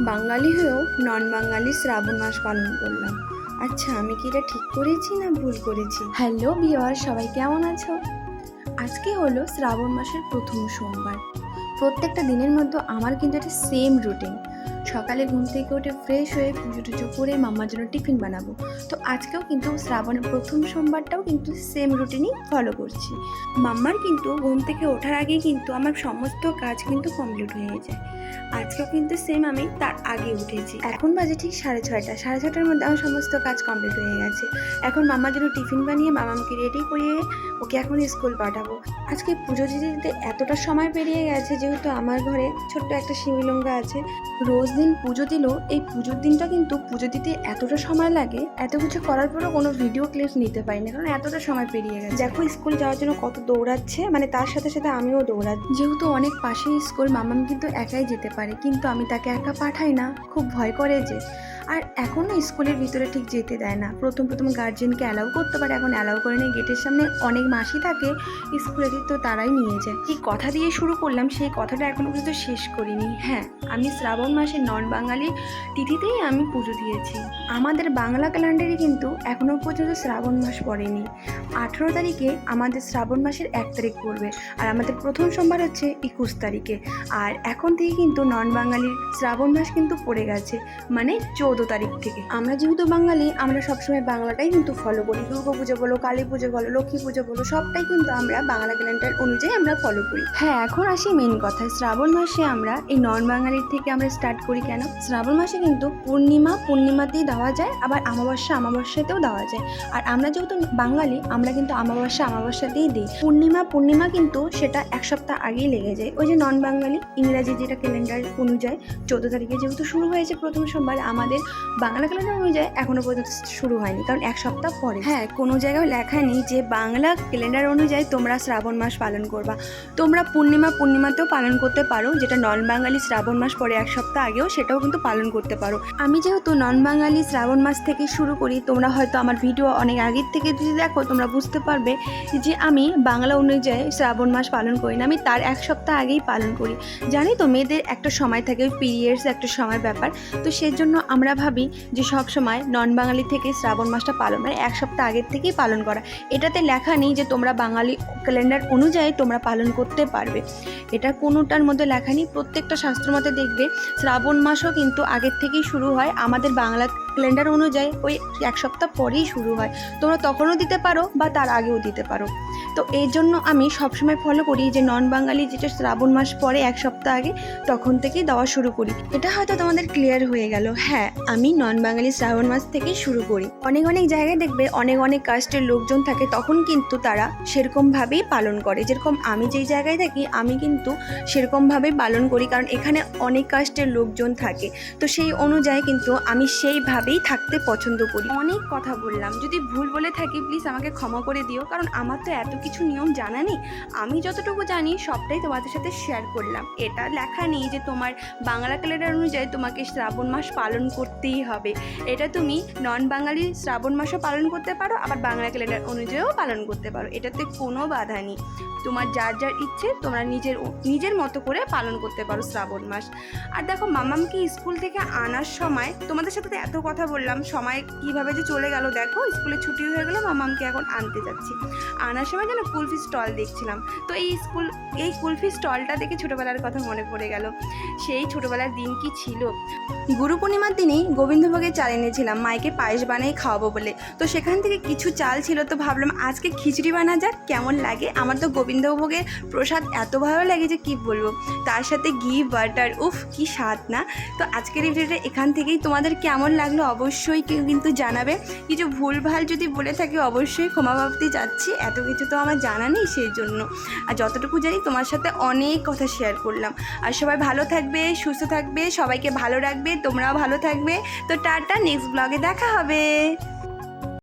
বাঙালি হয়েও নন বাঙালি শ্রাবণ মাস পালন করলাম। আচ্ছা আমি কি এটা ঠিক করেছি না ভুল করেছি? হ্যালো বিওয়ার সবাই কেমন আছো? আজকে হলো শ্রাবণ মাসের প্রথম সোমবার। প্রত্যেকটা দিনের মধ্যে আমার কিন্তু একটা সেম রুটিন সকালে ঘুম থেকে উঠে ফ্রেশ হয়ে পুজো টুজো করে মাম্মার জন্য টিফিন বানাবো। তো আজকেও কিন্তু শ্রাবণের প্রথম সোমবারটাও কিন্তু সেম রুটিনই ফলো করছি। মাম্মার কিন্তু ঘুম থেকে ওঠার আগেই কিন্তু আমার সমস্ত কাজ কিন্তু কমপ্লিট হয়ে যায়। আজকেও কিন্তু সেম আমি তার আগে উঠেছি। এখন বাজে ঠিক সাড়ে ছয়টা। সাড়ে ছটার মধ্যে আমার সমস্ত কাজ কমপ্লিট হয়ে গেছে। এখন মাম্মার জন্য টিফিন বানিয়ে মামাকে রেডি করিয়ে ওকে এখন স্কুল পাঠাবো। আজকে পুজো দিতে দিতে এতটা সময় পেরিয়ে গেছে, যেহেতু আমার ঘরে ছোট্ট একটা শিমিলঙ্গা আছে। রোজ দিন পুজো দিলেও এই পুজোর দিনটা কিন্তু পুজো দিতে এতটা সময় লাগে, এত কিছু করার পরেও কোনো ভিডিও ক্লিপ নিতে পারি না কারণ এতটা সময় পেরিয়ে গেছে। দেখো স্কুল যাওয়ার জন্য কত দৌড়াচ্ছে মানে তার সাথে সাথে আমিও দৌড়াচ্ছি। যেহেতু অনেক পাশেই স্কুল মামাম কিন্তু একাই যেতে পারে, কিন্তু আমি তাকে একা পাঠাই না, খুব ভয় করে যে। আর এখনও স্কুলের ভিতরে ঠিক যেতে দেয় না। প্রথম প্রথম গার্জেনকে অ্যালাউ করতে পারে, এখন অ্যালাউ করে নেই গেটের সামনে অনেক মাসি থাকে স্কুলে তো তারাই নিয়ে যায়। এই কথা দিয়ে শুরু করলাম, সেই কথাটা এখনও পর্যন্ত শেষ করিনি। হ্যাঁ আমি শ্রাবণ মাসে নন বাঙালি তিথিতেই আমি পুজো দিয়েছি। আমাদের বাংলা ক্যালেন্ডারে কিন্তু এখনও পর্যন্ত শ্রাবণ মাস পড়েনি। আঠেরো তারিখে আমাদের শ্রাবণ মাসের এক তারিখ পড়বে আর আমাদের প্রথম সোমবার হচ্ছে একুশ তারিখে। আর এখন থেকে কিন্তু নন বাঙালির শ্রাবণ মাস কিন্তু পড়ে গেছে মানে চৌদ্দ তারিখ থেকে। আমরা যেহেতু বাঙালি, আমরা সবসময় বাংলাটাই কিন্তু ফলো করি। দুর্গা পুজো বলো কালী পুজো বলো লক্ষ্মী পুজো বলো, সবটাই কিন্তু আমরা বাংলা ক্যালেন্ডার অনুযায়ী আমরা ফলো করি। হ্যাঁ এখন আসি মেন কথা শ্রাবণ মাসে আমরা এই নন বাঙালির থেকে আমরা স্টার্ট করি কেন? শ্রাবণ মাসে কিন্তু পূর্ণিমা পূর্ণিমাতেই দেওয়া যায়, আবার অমাবস্যা অমাবস্যাতেও দেওয়া যায়। আর আমরা যেহেতু বাঙালি, আমরা কিন্তু অমাবস্যা অমাবস্যাতেই দিই। পূর্ণিমা পূর্ণিমা কিন্তু সেটা এক সপ্তাহ আগেই লেগে যায়। ওই যে নন বাঙালি ইংরাজি যেটা ক্যালেন্ডার অনুযায়ী চোদ্দ তারিখে যেহেতু শুরু হয়েছে প্রথম সোমবার, আমাদের বাংলা ক্যালেন্ডার অনুযায়ী এখনও পর্যন্ত শুরু হয়নি, কারণ এক সপ্তাহ পরে। হ্যাঁ কোনো জায়গায় লেখা নেই যে বাংলা ক্যালেন্ডার অনুযায়ী তোমরা শ্রাবণ মাস পালন করবা। তোমরা পূর্ণিমা পূর্ণিমাতেও পালন করতে পারো, যেটা নন বাঙালি শ্রাবণ মাস পরে এক সপ্তাহ আগেও সেটাও কিন্তু পালন করতে পারো। আমি যেহেতু নন বাঙালি শ্রাবণ মাস থেকে শুরু করি, তোমরা হয়তো আমার ভিডিও অনেক আগের থেকে যদি দেখো, তোমরা বুঝতে পারবে যে আমি বাংলা অনুযায়ী শ্রাবণ মাস পালন করি না, আমি তার এক সপ্তাহ আগেই পালন করি। জানি তো মেয়েদের একটা সময় থাকে, ওই পিরিয়ডস একটা সময় ব্যাপার। তো সেজন্য আমরা ভাবি যে সব সময় নন বাঙালি থেকে শ্রাবণ মাসটা পালন মানে এক সপ্তাহ আগের থেকেই পালন করা। এটাতে লেখা নেই যে তোমরা বাঙালি ক্যালেন্ডার অনুযায়ী তোমরা পালন করতে পারবে। এটা কোনোটার মধ্যে লেখা নেই। প্রত্যেকটা শাস্ত্র মতে দেখবে, শ্রাবণ মাসও কিন্তু আগের থেকেই শুরু হয় আমাদের বাংলা ক্যালেন্ডার অনুযায়ী ওই এক সপ্তাহ পরেই শুরু হয়। তোমরা তখনও দিতে পারো বা তার আগেও দিতে পারো। তো এই জন্য আমি সবসময় ফলো করি যে নন বাঙালি যেটা শ্রাবণ মাস পরে এক সপ্তাহ আগে, তখন থেকেই দেওয়া শুরু করি। এটা হয়তো তোমাদের ক্লিয়ার হয়ে গেল। হ্যাঁ আমি নন বাঙালি শ্রাবণ মাস থেকেই শুরু করি। অনেক অনেক জায়গায় দেখবে অনেক অনেক কাস্টের লোকজন থাকে, তখন কিন্তু তারা সেরকমভাবেই পালন করে। যেরকম আমি যেই জায়গায় থাকি, আমি কিন্তু সেরকমভাবেই পালন করি। কারণ এখানে অনেক কাস্টের লোকজন থাকে। তো সেই অনুযায়ী কিন্তু আমি সেইভাবেই থাকতে পছন্দ করি। অনেক কথা বললাম। যদি ভুল বলে থাকি প্লিজ আমাকে ক্ষমা করে দিও। কারণ আমার তো এত কিছু নিয়ম জানা নেই। আমি যতটুকু জানি, সবটাই তোমাদের সাথে শেয়ার করলাম। এটা লেখা নেই যে তোমার বাংলা ক্যালেন্ডার অনুযায়ী তোমাকে শ্রাবণ মাস পালন করতেই হবে। এটা তুমি নন বাঙালি শ্রাবণ মাসও পালন করতে পারো, আবার বাংলা ক্যালেন্ডার অনুযায়ীও পালন করতে পারো। এটাতে কোনো বাধা নেই। তোমার যার যার ইচ্ছে, তোমরা নিজের নিজের মতো করে পালন করতে পারো শ্রাবণ মাস। আর দেখো, মামামকে স্কুল থেকে আনার সময় তোমাদের সাথে এত কথা বললাম, সময় কীভাবে যে চলে গেল দেখো, স্কুলে ছুটি হয়ে গেলে মামামকে এখন আনতে যাচ্ছি। আনার সময় যেন কুলফি স্টল দেখছিলাম। তো এই স্কুল, এই কুলফি স্টলটা দেখে ছোটোবেলার কথা মনে পড়ে গেল। সেই ছোটোবেলার দিন কি ছিল? গুরু পূর্ণিমার দিনেই গোবিন্দভোগের চাল এনেছিলাম মাইকে পায়েস বানিয়ে খাওয়াবো বলে। তো সেখান থেকে কিছু চাল ছিল, তো ভাবলাম আজকে খিচুড়ি বানা যাক, কেমন লাগে? আমার তো গোবিন্দভোগের প্রসাদ এত ভালো লাগে যে কী বলব? তার সাথে ঘি, বাটার, উফ, কি স্বাদ না? তো আজকের এই ভিডিওটা এখান থেকেই তোমাদের কেমন লাগল অবশ্যই কেউ কিন্তু জানাবে। কিছু ভুলভাল যদি বলে থাকে, অবশ্যই ক্ষমা ভাবতে যাচ্ছি। এত কিছু তো আমার জানা নেই সেই জন্য আর যতটুকু জানি তোমার সাথে অনেক কথা শেয়ার করলাম। আর সবাই ভালো থাকবে, সুস্থ থাকবে, সবাইকে ভালো রাখবে, তোমরাও ভালো থাকবে। তো টাটা নেক্সট ব্লগে দেখা হবে।